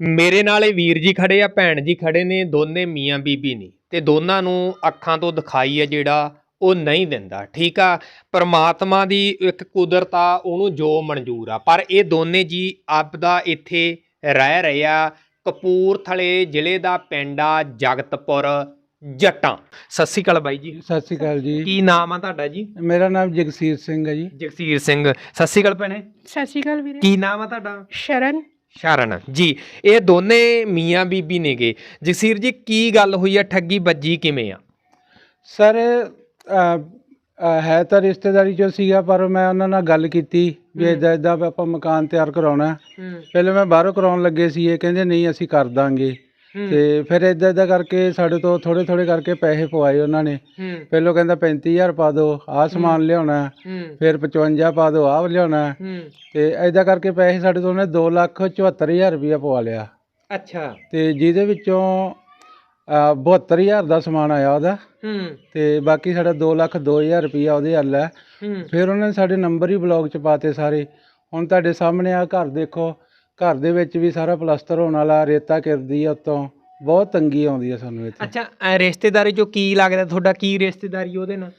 ਮੇਰੇ ਨਾਲ ਇਹ ਵੀਰ ਜੀ ਖੜੇ ਆ ਭੈਣ ਜੀ ਖੜੇ ਨੇ ਦੋਨੇ ਮੀਆਂ ਬੀਬੀ ਨੇ। ਤੇ ਦੋਨਾਂ ਨੂੰ ਅੱਖਾਂ ਤੋਂ ਦਿਖਾਈ ਹੈ ਜਿਹੜਾ ਉਹ ਨਹੀਂ ਦਿੰਦਾ ਠੀਕ ਆ? ਪਰਮਾਤਮਾ ਦੀ ਇੱਕ ਕੁਦਰਤ ਆ ਉਹਨੂੰ ਜੋ ਮਨਜ਼ੂਰ ਆ। ਪਰ ਇਹ ਦੋਨੇ ਜੀ ਆਪਦਾ ਇੱਥੇ ਰਹਿ ਰਹੇ ਆ ਕਪੂਰਥਲੇ ਜ਼ਿਲ੍ਹੇ ਦਾ ਪਿੰਡ ਆ ਜਗਤਪੁਰ ਜੱਟਾਂ। ਸਤਿ ਸ਼੍ਰੀ ਅਕਾਲ ਬਾਈ ਜੀ। ਸਤਿ ਸ਼੍ਰੀ ਅਕਾਲ ਜੀ। ਕੀ ਨਾਮ ਆ ਤੁਹਾਡਾ ਜੀ? ਮੇਰਾ ਨਾਮ ਜਗਸੀਰ ਸਿੰਘ ਹੈ ਜੀ। ਜਗਸੀਰ ਸਿੰਘ। ਸਤਿ ਸ਼੍ਰੀ ਅਕਾਲ ਭੈਣੇ। ਸਤਿ ਸ਼੍ਰੀ ਅਕਾਲ ਵੀਰੇ। ਕੀ ਨਾਮ ਆ ਤੁਹਾਡਾ? ਸ਼ਰਨ। ਸ਼ਰਨ। ਜੀ ਇਹ ਦੋਨੇ ਮੀਆਂ ਬੀਬੀ ਨੇਗੇ। ਜਗਸੀਰ ਜੀ ਕੀ ਗੱਲ ਹੋਈ ਆ? ਠੱਗੀ ਵੱਜੀ ਕਿਵੇਂ ਆ? ਸਰ ਹੈ ਤਾਂ ਰਿਸ਼ਤੇਦਾਰੀ ਚੋਂ ਸੀਗਾ ਪਰ ਮੈਂ ਉਹਨਾਂ ਨਾਲ ਗੱਲ ਕੀਤੀ ਵੀ। ਇਦਾਂ ਇਦਾਂ ਆਪਾਂ ਮਕਾਨ ਤਿਆਰ ਕਰਾਉਣਾ। ਪਹਿਲੇ ਮੈਂ ਬਾਹਰੋਂ ਕਰਾਉਣ ਲੱਗੇ ਸੀ ਇਹ ਕਹਿੰਦੇ ਨਹੀਂ ਅਸੀਂ ਕਰ ਦਾਂਗੇ। ਤੇ ਫਿਰ ਇਦਾਂ ਇਦਾਂ ਕਰਕੇ ਸਾਡੇ ਤੋਂ ਥੋੜੇ ਥੋੜੇ ਕਰਕੇ ਪੈਸੇ ਪਵਾਏ ਉਹਨਾਂ ਨੇ। ਪਹਿਲੋਂ ਕਹਿੰਦਾ 35000 ਪਾ ਦਿਓ ਆਹ ਸਮਾਨ ਲਿਆਉਣਾ ਫਿਰ 55 ਪਾ ਦਿਓ ਆਹ ਲਿਆਉਣਾ। ਤੇ ਇਦਾਂ ਕਰਕੇ ਪੈਸੇ ਸਾਡੇ ਤੋਂ ਉਹਨੇ 2 ਲੱਖ 74000 ਰੁਪਇਆ ਪਵਾ ਲਿਆ। ਅੱਛਾ। ਤੇ ਜਿਹਦੇ ਵਿੱਚੋਂ ਅ, 72000 ਦਾ ਸਮਾਨ ਆਇਆ ਉਹਦਾ। ਤੇ ਬਾਕੀ ਸਾਡਾ 2 ਲੱਖ 2000 ਰੁਪਇਆ ਉਹਦੇ ਹੱਲ ਹੈ। ਹੂੰ। ਫਿਰ ਉਹਨਾਂ ਨੇ ਸਾਡੇ ਨੰਬਰ ਹੀ ਬਲੌਗ ਚ ਪਾਤੇ ਸਾਰੇ। ਹੁਣ ਤੁਹਾਡੇ ਸਾਹਮਣੇ ਆ ਘਰ ਦੇਖੋ। ਘਰ ਦੇ ਵਿੱਚ ਵੀ ਸਾਰਾ ਪਲਸਤਰ ਹੋਣ ਵਾਲਾ ਰੇਤਾ ਕਿਰਦੀ ਆ ਉੱਤੋਂ ਬਹੁਤ ਤੰਗੀ ਆਉਂਦੀ ਆ ਸਾਨੂੰ ਇੱਥੇ। ਅੱਛਾ ਐ ਰਿਸ਼ਤੇਦਾਰੀ ਚੋਂ ਕੀ ਲੱਗਦਾ ਤੁਹਾਡਾ ਕੀ ਰਿਸ਼ਤੇਦਾਰੀ ਉਹਦੇ ਨਾਲ?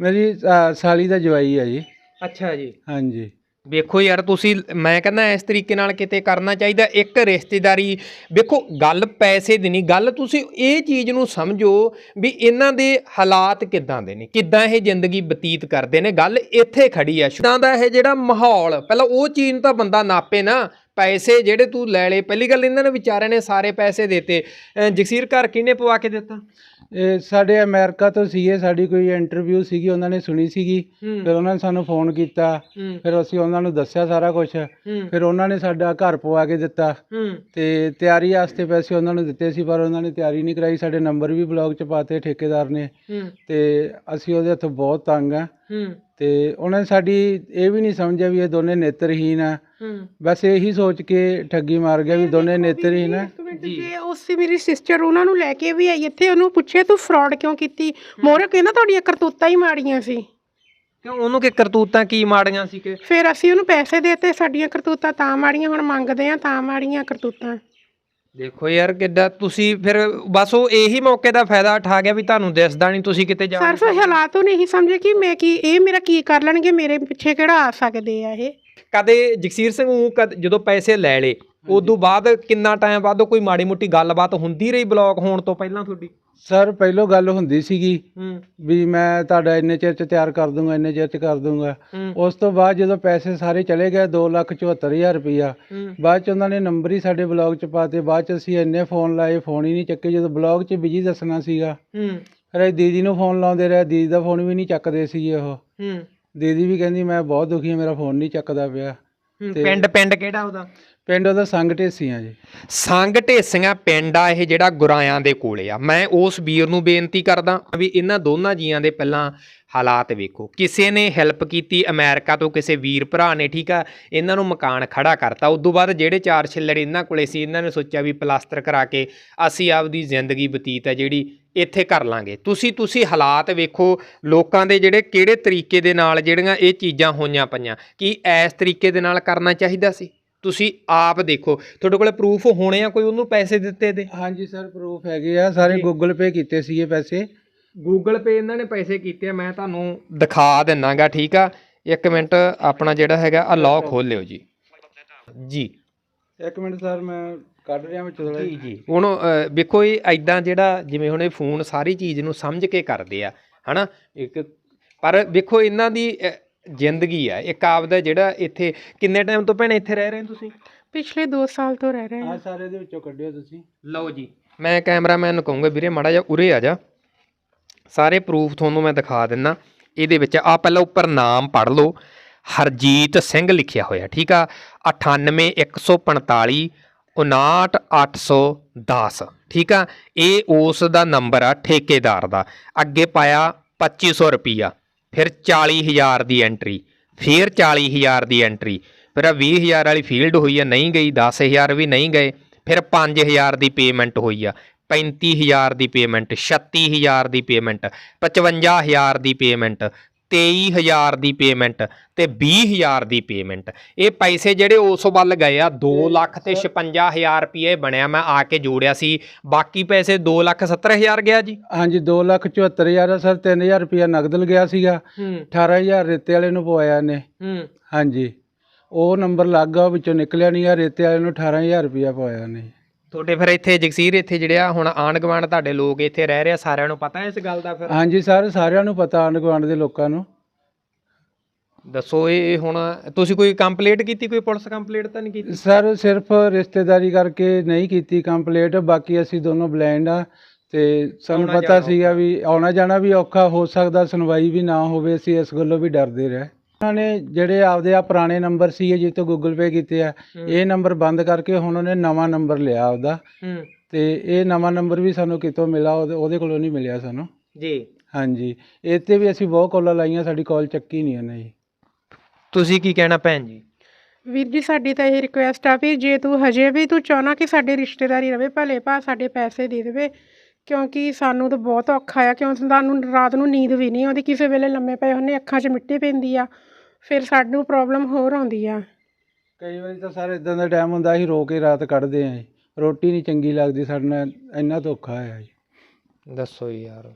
ਮੇਰੀ ਅ, ਸਾਲੀ ਦਾ ਜਵਾਈ ਆ ਜੀ। ਅੱਛਾ ਜੀ। ਹਾਂਜੀ। ਵੇਖੋ ਯਾਰ ਤੁਸੀਂ ਮੈਂ ਕਹਿੰਦਾ ਇਸ ਤਰੀਕੇ ਨਾਲ ਕਿਤੇ ਕਰਨਾ ਚਾਹੀਦਾ ਇੱਕ ਰਿਸ਼ਤੇਦਾਰੀ ਵੇਖੋ ਗੱਲ ਪੈਸੇ ਦੀ ਨਹੀਂ ਗੱਲ ਤੁਸੀਂ ਇਹ ਚੀਜ਼ ਨੂੰ ਸਮਝੋ ਵੀ ਇਹਨਾਂ ਦੇ ਹਾਲਾਤ ਕਿੱਦਾਂ ਦੇ ਨੇ ਕਿੱਦਾਂ ਇਹ ਜ਼ਿੰਦਗੀ ਬਤੀਤ ਕਰਦੇ ਨੇ ਗੱਲ ਇੱਥੇ ਖੜੀ ਆ। ਸ਼ੁਦਾਂ ਦਾ ਇਹ ਜਿਹੜਾ ਮਾਹੌਲ ਪਹਿਲਾਂ ਉਹ ਚੀਜ਼ ਨੂੰ ਤਾਂ ਬੰਦਾ ਨਾਪੇ ਨਾ ਪੈਸੇ ਜਿਹੜੇ ਤੂੰ ਲੈ ਲਏ। ਪਹਿਲੀ ਗੱਲ ਇਹਨਾਂ ਨੇ ਵਿਚਾਰਿਆਂ ਨੇ ਸਾਰੇ ਪੈਸੇ ਦਿੱਤੇ। ਜਗਸੀਰ ਘਰ ਕਿਹਨੇ ਪਵਾ ਕੇ ਦਿੱਤਾ? ਇਹ ਸਾਡੇ ਅਮਰੀਕਾ ਤੋਂ ਸੀਗੇ ਸਾਡੀ ਕੋਈ ਇੰਟਰਵਿਊ ਸੀਗੀ ਉਹਨਾਂ ਨੇ ਸੁਣੀ ਸੀਗੀ। ਫਿਰ ਉਹਨਾਂ ਨੇ ਸਾਨੂੰ ਫੋਨ ਕੀਤਾ। ਫਿਰ ਅਸੀਂ ਉਹਨਾਂ ਨੂੰ ਦੱਸਿਆ ਸਾਰਾ ਕੁਝ ਫਿਰ ਉਹਨਾਂ ਨੇ ਸਾਡਾ ਘਰ ਪਵਾ ਕੇ ਦਿੱਤਾ। ਤੇ ਤਿਆਰੀ ਵਾਸਤੇ ਪੈਸੇ ਉਹਨਾਂ ਨੂੰ ਦਿੱਤੇ ਸੀ ਪਰ ਉਹਨਾਂ ਨੇ ਤਿਆਰੀ ਨਹੀਂ ਕਰਾਈ। ਸਾਡੇ ਨੰਬਰ ਵੀ ਬਲੌਗ 'ਚ ਪਾਤੇ ਠੇਕੇਦਾਰ ਨੇ। ਤੇ ਅਸੀਂ ਉਹਦੇ ਹੱਥੋਂ ਬਹੁਤ ਤੰਗ ਆ। ਹੂੰ। ਤੇ ਉਹਨਾਂ ਨੇ ਸਾਡੀ ਇਹ ਵੀ ਨਹੀਂ ਸਮਝਿਆ ਵੀ ਇਹ ਦੋਨੇ ਨੇਤਰਹੀਨ ਆ। ਹੂੰ। ਬਸ ਇਹੀ ਸੋਚ ਕੇ ਠੱਗੀ ਮਾਰ ਗਿਆ ਵੀ ਦੋਨੇ ਨੇਤਰਹੀਨ ਆ। ਇੱਕ ਮਿੰਟ ਜੀ। ਉਸ ਮੇਰੀ ਸਿਸਟਰ ਉਹਨਾਂ ਨੂੰ ਲੈ ਕੇ ਵੀ ਆਈ ਇੱਥੇ ਉਹਨੂੰ ਪੁੱਛਿਆ ਤੂੰ ਫਰਾਡ ਕਿਉਂ ਕੀਤੀ? ਮੋਰੇ ਕਹਿੰਦਾ ਤੁਹਾਡੀਆਂ ਕਰਤੂਤਾਂ ਹੀ ਮਾੜੀਆਂ ਸੀ। ਕਿਉਂ ਉਹਨੂੰ ਕਿ ਕਰਤੂਤਾਂ ਕੀ ਮਾੜੀਆਂ ਸੀ ਕਿ? ਫਿਰ ਅਸੀਂ ਉਹਨੂੰ ਪੈਸੇ ਦੇਤੇ ਸਾਡੀਆਂ ਕਰਤੂਤਾਂ ਤਾਂ ਮਾੜੀਆਂ ਹੁਣ ਮੰਗਦੇ ਆ ਤਾਂ ਮਾੜੀਆਂ ਕਰਤੂਤਾਂ। ਦੇਖੋ ਯਾਰ ਕਿੱਦਾਂ ਤੁਸੀਂ ਫਿਰ ਬਸ ਉਹ ਇਹੀ ਮੌਕੇ ਦਾ ਫਾਇਦਾ ਉਠਾ ਗਿਆ ਵੀ ਤੁਹਾਨੂੰ ਦਿਸਦਾ ਨਹੀਂ ਤੁਸੀਂ ਕਿਤੇ ਜਾ ਸਰ ਫਿਰ ਹਾਲਾਤ ਉਹ ਨਹੀਂ ਸਮਝੇ ਕਿ ਮੈਂ ਕੀ ਇਹ ਮੇਰਾ ਕੀ ਕਰ ਲੈਣਗੇ ਮੇਰੇ ਪਿੱਛੇ ਕਿਹੜਾ ਆ ਸਕਦੇ ਆ ਇਹ? ਕਦੇ ਜਗਸੀਰ ਸਿੰਘ ਉਹ ਕਦ ਜਦੋਂ ਪੈਸੇ ਲੈ ਲੇ ਉਦੋਂ ਬਾਅਦ ਕਿੰਨਾ ਟਾਈਮ ਬਾਅਦ ਕੋਈ ਮਾੜੀ ਮੋਟੀ ਗੱਲਬਾਤ ਹੁੰਦੀ ਰਹੀ ਬਲੌਕ ਹੋਣ ਤੋਂ ਪਹਿਲਾਂ ਤੁਹਾਡੀ? ਸਰ ਪਹਿਲੋਂ ਗੱਲ ਹੁੰਦੀ ਸੀਗੀ ਹੂੰ। ਵੀ ਮੈਂ ਤੁਹਾਡਾ ਇੰਨੇ ਚਿਰ 'ਚ ਤਿਆਰ ਕਰ ਦੂੰਗਾ ਇੰਨੇ ਚਿਰ 'ਚ ਕਰ ਦੂੰਗਾ। ਹੂੰ। ਉਸ ਤੋਂ ਬਾਅਦ ਜਦੋਂ ਪੈਸੇ ਸਾਰੇ ਚਲੇ ਗਏ 274000 ਰੁਪਇਆ ਹੂੰ। ਬਾਅਦ 'ਚ ਉਹਨਾਂ ਨੇ ਨੰਬਰ ਹੀ ਸਾਡੇ ਬਲੌਗ 'ਚ ਪਾਤੇ ਬਾਅਦ 'ਚ ਅਸੀਂ ਇੰਨੇ ਫੋਨ ਲਾਏ ਫੋਨ ਹੀ ਨਹੀਂ ਚੱਕੇ। ਜਦੋਂ ਬਲੌਗ 'ਚ ਬਿਜ਼ੀ ਦੱਸਣਾ ਸੀਗਾ ਹੂੰ। ਅਸੀਂ ਦੀਦੀ ਨੂੰ ਫੋਨ ਲਾਉਂਦੇ ਰਹੇ ਦੀਦੀ ਦਾ ਫੋਨ ਵੀ ਨਹੀਂ ਚੱਕਦੇ ਸੀ ਉਹ। ਹੂੰ। ਦੀਦੀ ਵੀ ਕਹਿੰਦੀ ਮੈਂ ਬਹੁਤ ਦੁਖੀ ਹਾਂ ਮੇਰਾ ਫੋਨ ਨਹੀਂ ਚੱਕਦਾ ਪਿਆ। ਹੂੰ। ਤੇ- ਪਿੰਡ ਪਿੰਡ ਕਿਹੜਾ ਉਹਦਾ? ਪਿੰਡ ਉਹਦਾ ਸੰਗ ਢੇਸੀਆਂ ਜੀ। ਸੰਗ ਢੇਸੀਆਂ ਪਿੰਡ ਆ ਇਹ ਜਿਹੜਾ ਗੁਰਾਇਆਂ ਦੇ ਕੋਲੇ ਆ। ਮੈਂ ਉਸ ਵੀਰ ਨੂੰ ਬੇਨਤੀ ਕਰਦਾ ਵੀ ਇਹਨਾਂ ਦੋਨਾਂ ਜੀਆਂ ਦੇ ਪਹਿਲਾਂ ਹਾਲਾਤ ਵੇਖੋ। ਕਿਸੇ ਨੇ ਹੈਲਪ ਕੀਤੀ ਅਮਰੀਕਾ ਤੋਂ ਕਿਸੇ ਵੀਰ ਭਰਾ ਨੇ, ਠੀਕ ਆ? ਇਹਨਾਂ ਨੂੰ ਮਕਾਨ ਖੜਾ ਕਰਤਾ। ਉਸ ਤੋਂ ਬਾਅਦ ਜਿਹੜੇ ਚਾਰ ਛਿੱਲੜ ਇਹਨਾਂ ਕੋਲੇ ਸੀ, ਇਹਨਾਂ ਨੇ ਸੋਚਿਆ ਵੀ ਪਲਾਸਟਰ ਕਰਾ ਕੇ ਅਸੀਂ ਆਪਦੀ ਜ਼ਿੰਦਗੀ ਬਤੀਤ ਹੈ ਜਿਹੜੀ ਇੱਥੇ ਕਰ ਲਾਂਗੇ। ਤੁਸੀਂ ਤੁਸੀਂ ਹਾਲਾਤ ਵੇਖੋ, ਲੋਕਾਂ ਦੇ ਜਿਹੜੇ ਕਿਹੜੇ ਤਰੀਕੇ ਦੇ ਨਾਲ ਜਿਹੜੀਆਂ ਇਹ ਚੀਜ਼ਾਂ ਹੋਈਆਂ ਪਈਆਂ, ਕੀ ਇਸ ਤਰੀਕੇ ਦੇ ਨਾਲ ਕਰਨਾ ਚਾਹੀਦਾ ਸੀ? ਤੁਸੀਂ ਆਪ ਦੇਖੋ। ਤੁਹਾਡੇ ਕੋਲੇ ਪ੍ਰੂਫ ਹੋਣੇ ਆ ਕੋਈ ਉਹਨੂੰ ਪੈਸੇ ਦਿੱਤੇ ਦੇ? ਹਾਂਜੀ ਸਰ ਪ੍ਰੂਫ ਹੈਗੇ ਆ। ਸਾਰੇ। ਗੂਗਲ ਪੇ ਕੀਤੇ ਸੀਗੇ ਪੈਸੇ। ਗੂਗਲ ਪੇ ਇਹਨਾਂ ਨੇ ਪੈਸੇ ਕੀਤੇ ਆ ਮੈਂ ਤੁਹਾਨੂੰ ਦਿਖਾ ਦਿੰਨਾਗਾ ਠੀਕ ਆ? ਇੱਕ ਮਿੰਟ ਆਪਣਾ ਜਿਹੜਾ ਹੈਗਾ ਆ ਲੌਕ ਖੋਲ ਲਿਓ ਜੀ। ਜੀ। ਇੱਕ ਮਿੰਟ ਸਰ ਮੈਂ ਕੱਢ ਰਿਹਾ ਵਿੱਚ ਥੋੜਾ ਜੀ ਜੀ। ਹੁਣ ਵੇਖੋ ਇਹ ਐਦਾਂ ਜਿਹੜਾ ਜਿਵੇਂ ਹੁਣ ਇਹ ਫੋਨ ਸਾਰੀ ਚੀਜ਼ ਨੂੰ ਸਮਝ ਕੇ ਕਰਦੇ ਆ ਹਨਾ? ਇੱਕ ਪਰ ਵੇਖੋ ਇਹਨਾਂ ਦੀ ਜ਼ਿੰਦਗੀ ਆ ਇੱਕ ਆਪਦਾ ਜਿਹੜਾ ਇੱਥੇ ਕਿੰਨੇ ਟਾਈਮ ਤੋਂ ਭੈਣੇ ਇੱਥੇ ਰਹਿ ਰਹੇ ਹੋ ਤੁਸੀਂ? ਪਿਛਲੇ 2 ਸਾਲ ਤੋਂ ਰਹਿ ਰਹੇ ਆ ਸਾਰੇ ਦੇ ਵਿੱਚੋਂ ਕੱਢਿਓ ਤੁਸੀਂ। ਲਓ ਜੀ ਮੈਂ ਕੈਮਰਾਮੈਨ ਨੂੰ ਕਹੂੰਗਾ ਵੀਰੇ ਮਾੜਾ ਜਿਹਾ ਉਰੇ ਆ ਜਾ। ਸਾਰੇ ਪ੍ਰੂਫ ਤੁਹਾਨੂੰ ਮੈਂ ਦਿਖਾ ਦਿੰਨਾ। ਇਹਦੇ ਵਿੱਚ ਆ ਪਹਿਲਾਂ ਉੱਪਰ ਨਾਮ ਪੜ੍ਹ ਲਓ। ਹਰਜੀਤ ਸਿੰਘ ਲਿਖਿਆ ਹੋਇਆ ਠੀਕ ਆ? 98145 59810 ਠੀਕ ਆ? ਇਹ ਉਸ ਦਾ ਨੰਬਰ ਆ ਠੇਕੇਦਾਰ ਦਾ। ਅੱਗੇ ਪਾਇਆ 2500 ਰੁਪਿਆ ਫਿਰ 40000 ਦੀ ਐਂਟਰੀ ਫਿਰ 40000 ਦੀ ਐਂਟਰੀ ਫਿਰ ਆ 20000 ਵਾਲੀ ਫੀਲਡ ਹੋਈ ਆ, ਨਹੀਂ ਗਈ 10000 ਵੀ ਨਹੀਂ ਗਏ, ਫਿਰ 5000 ਦੀ ਪੇਮੈਂਟ ਹੋਈ ਆ 35000 ਦੀ ਪੇਮੈਂਟ 36000 ਦੀ ਪੇਮੈਂਟ 55000 ਦੀ ਪੇਮੈਂਟ 23000 ਦੀ ਪੇਮੈਂਟ ਤੇ 20000 ਦੀ ਪੇਮੈਂਟ ਇਹ ਪੈਸੇ ਜਿਹੜੇ ਉਸ ਵੱਲ ਗਏ ਆ 2 ਲੱਖ ਤੇ 56000 ਰੁਪਏ ਬਣਿਆ ਮੈਂ ਆ ਕੇ ਜੋੜਿਆ ਸੀ। ਬਾਕੀ ਪੈਸੇ 2 ਲੱਖ 70000 ਗਿਆ ਜੀ। ਹਾਂਜੀ 274000 ਆ ਸਰ 3000 ਰੁਪਇਆ ਨਗਦ ਲਗਿਆ ਸੀਗਾ। ਹੂੰ। 18000 ਰੇਤੇ ਵਾਲੇ ਨੂੰ ਪਵਾਇਆ ਨੇ ਹਾਂਜੀ। ਉਹ ਨੰਬਰ ਲੱਗ ਗਿਆ ਵਿੱਚੋਂ ਨਿਕਲਿਆ ਨਹੀਂ ਆ ਰੇਤੇ ਵਾਲੇ ਨੂੰ 18000 ਰੁਪਇਆ ਪਵਾਇਆ ਨੇ ਤੁਹਾਡੇ ਫਿਰ ਇੱਥੇ ਜਗਸੀਰ ਇੱਥੇ ਜਿਹੜੇ ਆ ਹੁਣ ਆਂਢ ਗੁਆਂਢ ਤੁਹਾਡੇ ਲੋਕ ਇੱਥੇ ਰਹਿ ਰਹੇ ਆ ਸਾਰਿਆਂ ਨੂੰ ਪਤਾ ਇਸ ਗੱਲ ਦਾ ਫਿਰ? ਹਾਂਜੀ ਸਰ ਸਾਰਿਆਂ ਨੂੰ ਪਤਾ ਆਂਢ ਗੁਆਂਢ ਦੇ ਲੋਕਾਂ ਨੂੰ। ਦੱਸੋ ਇਹ ਹੁਣ ਤੁਸੀਂ ਕੋਈ ਕੰਪਲੇਂਟ ਕੀਤੀ ਕੋਈ ਪੁਲਿਸ ਕੰਪਲੇਂਟ ਤਾਂ ਨਹੀਂ ਕੀਤੀ? ਸਰ ਸਿਰਫ ਰਿਸ਼ਤੇਦਾਰੀ ਕਰਕੇ ਨਹੀਂ ਕੀਤੀ ਕੰਪਲੀਟ ਬਾਕੀ ਅਸੀਂ ਦੋਨੋਂ ਬਲਾਈਂਡ ਆ ਤੇ ਸਾਨੂੰ ਆਉਣਾ ਪਤਾ ਜਾਣਾ ਸੀਗਾ ਵੀ ਆਉਣਾ ਜਾਣਾ ਵੀ ਔਖਾ ਹੋ ਸਕਦਾ ਸੁਣਵਾਈ ਵੀ ਨਾ ਹੋਵੇ ਅਸੀਂ ਇਸ ਗੱਲੋਂ ਵੀ ਡਰਦੇ ਰਹੇ। ਉਹਨਾਂ ਨੇ ਜਿਹੜੇ ਆਪਦੇ ਆ ਪੁਰਾਣੇ ਨੰਬਰ ਸੀ ਜਿੱਥੇ ਗੂਗਲ ਪੇ ਕੀਤੇ ਆ ਇਹ ਨੰਬਰ ਬੰਦ ਕਰਕੇ ਹੁਣ ਉਹਨੇ ਨਵਾਂ ਨੰਬਰ ਲਿਆ ਆਪਦਾ। ਹੂੰ। ਤੇ ਇਹ ਨਵਾਂ ਨੰਬਰ ਵੀ ਸਾਨੂੰ ਕਿਤੋਂ ਮਿਲਾ ਉਹਦੇ ਉਹਦੇ ਕੋਲੋਂ ਨਹੀਂ ਮਿਲਿਆ ਸਾਨੂੰ। ਜੀ। ਹਾਂਜੀ। ਇਹ ਤੇ ਵੀ ਅਸੀਂ ਬਹੁਤ ਕਾਲਾਂ ਲਾਈਆਂ ਸਾਡੀ ਕਾਲ ਚੱਕੀ ਨਹੀਂ ਉਹਨੇ ਜੀ। ਤੁਸੀਂ ਕੀ ਕਹਿਣਾ ਭੈਣ ਜੀ? ਵੀਰ ਜੀ ਸਾਡੀ ਤਾਂ ਇਹ ਰਿਕੁਐਸਟ ਆ ਵੀ ਜੇ ਤੂੰ ਹਜੇ ਵੀ ਤੂੰ ਚਾਹਨਾ ਕਿ ਸਾਡੀ ਰਿਸ਼ਤੇਦਾਰੀ ਰਵੇ ਭਲੇ ਭਾ ਸਾਡੇ ਪੈਸੇ ਦੇ ਦੇਵੇ ਕਿਉਂਕਿ ਸਾਨੂੰ ਤਾਂ ਬਹੁਤ ਔਖਾ ਆ ਕਿਉਂ ਸਾਨੂੰ ਰਾਤ ਨੂੰ ਨੀਂਦ ਵੀ ਨਹੀਂ ਆਉਂਦੀ ਕਿਸੇ ਵੇਲੇ ਲੰਮੇ ਪਏ ਹੁੰਨੇ ਅੱਖਾਂ 'ਚ ਮਿੱਟੀ ਪੈਂਦੀ ਆ ਫਿਰ ਸਾਨੂੰ ਪ੍ਰੋਬਲਮ ਹੋਰ ਆਉਂਦੀ ਆ। ਕਈ ਵਾਰੀ ਤਾਂ ਸਰ ਇਦਾਂ ਦਾ ਟਾਈਮ ਹੁੰਦਾ ਅਸੀਂ ਰੋ ਕੇ ਰਾਤ ਕੱਢਦੇ ਆਂ ਜੀ। ਰੋਟੀ ਨਹੀਂ ਚੰਗੀ ਲੱਗਦੀ ਸਾਡੇ ਨਾਲ ਇੰਨਾ ਧੋਖਾ ਹੋਇਆ ਜੀ। ਦੱਸੋ ਯਾਰ।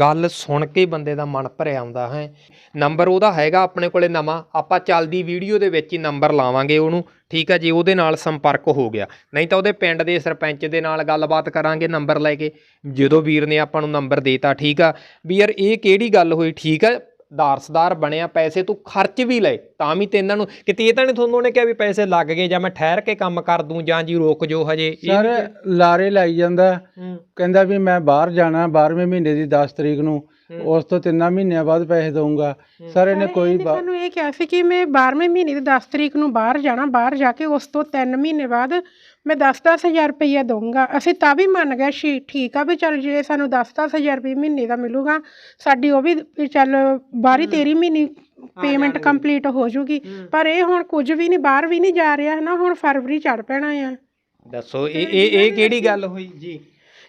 ਗੱਲ ਸੁਣ ਕੇ ਬੰਦੇ ਦਾ ਮਨ ਭਰਿਆ ਆਉਂਦਾ ਹੈ। ਨੰਬਰ ਉਹਦਾ ਹੈਗਾ ਆਪਣੇ ਕੋਲੇ ਨਵਾਂ। ਆਪਾਂ ਚੱਲਦੀ ਵੀਡੀਓ ਦੇ ਵਿੱਚ ਹੀ ਨੰਬਰ ਲਾਵਾਂਗੇ ਉਹਨੂੰ। ਠੀਕ ਆ ਜੀ, ਉਹਦੇ ਨਾਲ ਸੰਪਰਕ ਹੋ ਗਿਆ। ਨਹੀਂ ਤਾਂ ਉਹਦੇ ਪਿੰਡ ਦੇ ਸਰਪੰਚ ਦੇ ਨਾਲ ਗੱਲਬਾਤ ਕਰਾਂਗੇ ਨੰਬਰ ਲੈ ਕੇ। ਜਦੋਂ ਵੀਰ ਨੇ ਆਪਾਂ ਨੂੰ ਨੰਬਰ ਦੇਤਾ, ਠੀਕ ਆ। ਵੀ ਯਾਰ ਇਹ ਕਿਹੜੀ ਗੱਲ ਹੋਈ? ਠੀਕ ਆ ਦਾਰਸਦਾਰ ਬਣਿਆ ਪੈਸੇ ਤੂੰ ਖਰਚ ਵੀ ਲਏ ਤਾਂ ਵੀ ਤੇ ਇਹਨਾਂ ਨੂੰ ਕਿਤੇ ਇਹ ਤਾਂ ਨਹੀਂ ਤੁਹਾਨੂੰ ਉਹਨੇ ਕਿਹਾ ਵੀ ਪੈਸੇ ਲੱਗ ਗਏ ਜਾਂ ਮੈਂ ਠਹਿਰ ਕੇ ਕੰਮ ਕਰ ਦੂੰ ਜਾਂ ਜੀ ਰੁਕ ਜੋ ਹਜੇ ਸਰ ਲਾਰੇ ਲਾਈ ਜਾਂਦਾ। ਕਹਿੰਦਾ ਵੀ ਮੈਂ ਬਾਹਰ ਜਾਣਾ 12ਵੇਂ ਮਹੀਨੇ ਦੀ 10 ਤਰੀਕ ਨੂੰ। ਉਸ ਤੋਂ ਤਿੰਨਾਂ ਮਹੀਨਿਆਂ ਬਾਅਦ ਪੈਸੇ ਦਊਂਗਾ। ਸਰ ਇਹਨੇ ਕੋਈ ਬਾ- ਸਾਨੂੰ ਇਹ ਕਿਹਾ ਸੀ ਕਿ ਮੈਂ 12ਵੇਂ ਮਹੀਨੇ ਦੀ 10 ਤਰੀਕ ਨੂੰ ਬਾਹਰ ਜਾਣਾ ਬਾਹਰ ਜਾ ਕੇ ਉਸ ਤੋਂ 3 ਮਹੀਨੇ ਬਾਅਦ ਮੈਂ 10-10 ਹਜ਼ਾਰ ਰੁਪਈਆ ਦਊਂਗਾ। ਅਸੀਂ ਤਾਂ ਵੀ ਮੰਨ ਗਏ ਸੀ ਠੀਕ ਆ ਵੀ ਚੱਲ ਜੇ ਸਾਨੂੰ 10-10 ਹਜ਼ਾਰ ਰੁਪਏ ਮਹੀਨੇ ਦਾ ਮਿਲੂਗਾ ਸਾਡੀ ਉਹ ਵੀ ਵੀ ਚੱਲ 12-13 ਮਹੀਨੇ ਪੇਮੈਂਟ ਕੰਪਲੀਟ ਹੋ ਜੂਗੀ। ਪਰ ਇਹ ਹੁਣ ਕੁਝ ਵੀ ਨਹੀਂ ਬਾਹਰ ਵੀ ਨਹੀਂ ਜਾ ਰਿਹਾ ਹੈ ਨਾ ਹੁਣ ਫਰਵਰੀ ਚੜ ਪੈਣਾ ਆ। ਦੱਸੋ ਇਹ ਇਹ ਇਹ ਕਿਹੜੀ ਗੱਲ ਹੋਈ? ਜੀ।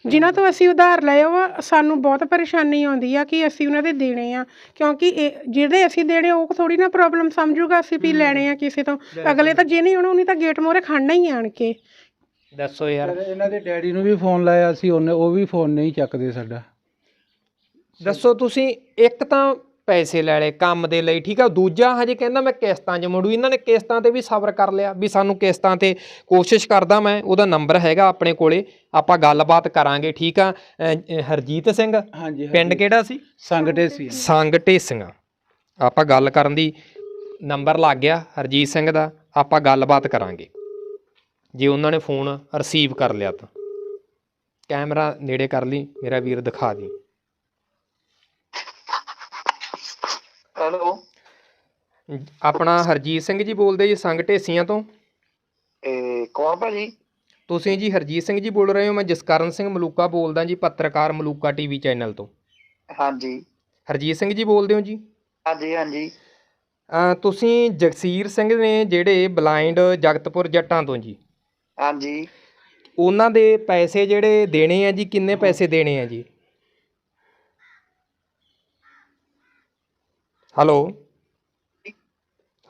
ਜਿਨ੍ਹਾਂ ਤੋਂ ਅਸੀਂ ਉਧਾਰ ਲਏ ਉਹ ਸਾਨੂੰ ਬਹੁਤ ਪਰੇਸ਼ਾਨੀ ਆਉਂਦੀ ਆ ਕਿ ਅਸੀਂ ਉਹਨਾਂ ਦੇ ਦੇਣੇ ਆ। ਕਿਉਂਕਿ ਇਹ ਜਿਹੜੇ ਅਸੀਂ ਦੇਣੇ ਉਹ ਥੋੜੀ ਨਾ ਪ੍ਰੋਬਲਮ ਸਮਝੂਗਾ ਅਸੀਂ ਵੀ ਲੈਣੇ ਆ ਕਿਸੇ ਤੋਂ। ਅਗਲੇ ਤਾਂ ਜੇ ਨਹੀਂ ਉਹਨੂੰ ਨਹੀਂ ਤਾਂ ਗੇਟ ਮੋਰੇ ਖੜਨਾ ਹੀ ਆਣ ਕੇ। ਦੱਸੋ ਯਾਰ। ਇਹਨਾਂ ਦੇ ਡੈਡੀ ਨੂੰ ਵੀ ਫੋਨ ਲਾਇਆ ਸੀ ਉਹਨੇ ਉਹ ਵੀ ਫੋਨ ਨਹੀਂ ਚੱਕਦੇ ਸਾਡਾ। ਦੱਸੋ ਤੁਸੀਂ ਇੱਕ ਤਾਂ ਪੈਸੇ ਲੈ ਲਏ ਕੰਮ ਦੇ ਲਈ ਠੀਕ ਆ? ਦੂਜਾ ਹਜੇ ਕਹਿੰਦਾ ਮੈਂ ਕਿਸ਼ਤਾਂ 'ਚ ਮੁੜੂ। ਇਹਨਾਂ ਨੇ ਕਿਸ਼ਤਾਂ ਤੇ ਵੀ ਸਬਰ ਕਰ ਲਿਆ ਵੀ ਸਾਨੂੰ ਕਿਸ਼ਤਾਂ ਤੇ ਕੋਸ਼ਿਸ਼ ਕਰਦਾ ਮੈਂ। ਉਹਦਾ ਨੰਬਰ ਹੈਗਾ ਆਪਣੇ ਕੋਲੇ। ਆਪਾਂ ਗੱਲਬਾਤ ਕਰਾਂਗੇ ਠੀਕ ਆ? ਹਰਜੀਤ ਸਿੰਘ? ਹਾਂਜੀ। ਪਿੰਡ ਕਿਹੜਾ ਸੀ? ਸੰਗਟੇ ਸੀ। ਸੰਗ ਢੇਸੀਆਂ। ਆਪਾਂ ਗੱਲ ਕਰਨ ਦੀ ਨੰਬਰ ਲੱਗ ਗਿਆ ਹਰਜੀਤ ਸਿੰਘ ਦਾ। ਆਪਾਂ ਗੱਲਬਾਤ ਕਰਾਂਗੇ। ਜੇ ਉਹਨਾਂ ਨੇ ਫੋਨ ਰਿਸੀਵ ਕਰ ਲਿਆ ਤਾਂ। ਕੈਮਰਾ ਨੇੜੇ ਕਰ ਲਈ ਮੇਰਾ ਵੀਰ ਦਿਖਾ ਦੀ। ਹੈਲੋ। ਆਪਣਾ ਹਰਜੀਤ ਸਿੰਘ ਜੀ ਬੋਲਦੇ ਜੀ ਸੰਗ ਢੇਸੀਆਂ ਤੋਂ। ਇਹ ਕੌਣ ਭਾਜੀ? ਤੁਸੀਂ ਜੀ ਹਰਜੀਤ ਸਿੰਘ ਜੀ ਬੋਲ ਰਹੇ ਹੋ ਮੈਂ ਜਸਕਰਨ ਸਿੰਘ ਮਲੂਕਾ ਬੋਲਦਾ ਜੀ ਪੱਤਰਕਾਰ ਮਲੂਕਾ ਟੀਵੀ ਚੈਨਲ ਤੋਂ। ਹਾਂਜੀ। ਹਰਜੀਤ ਸਿੰਘ ਜੀ ਬੋਲਦੇ ਹੋ ਜੀ? ਹਾਂਜੀ ਹਾਂਜੀ। ਤੁਸੀਂ ਜਗਸੀਰ ਸਿੰਘ ਨੇ ਜਿਹੜੇ ਬਲਾਈਂਡ ਜਗਤਪੁਰ ਜੱਟਾਂ ਤੋਂ ਜੀ। ਹਾਂਜੀ। ਉਹਨਾਂ ਦੇ ਪੈਸੇ ਜਿਹੜੇ ਦੇਣੇ ਆ ਜੀ ਕਿੰਨੇ ਪੈਸੇ ਦੇਣੇ ਆ ਜੀ? ਹੈਲੋ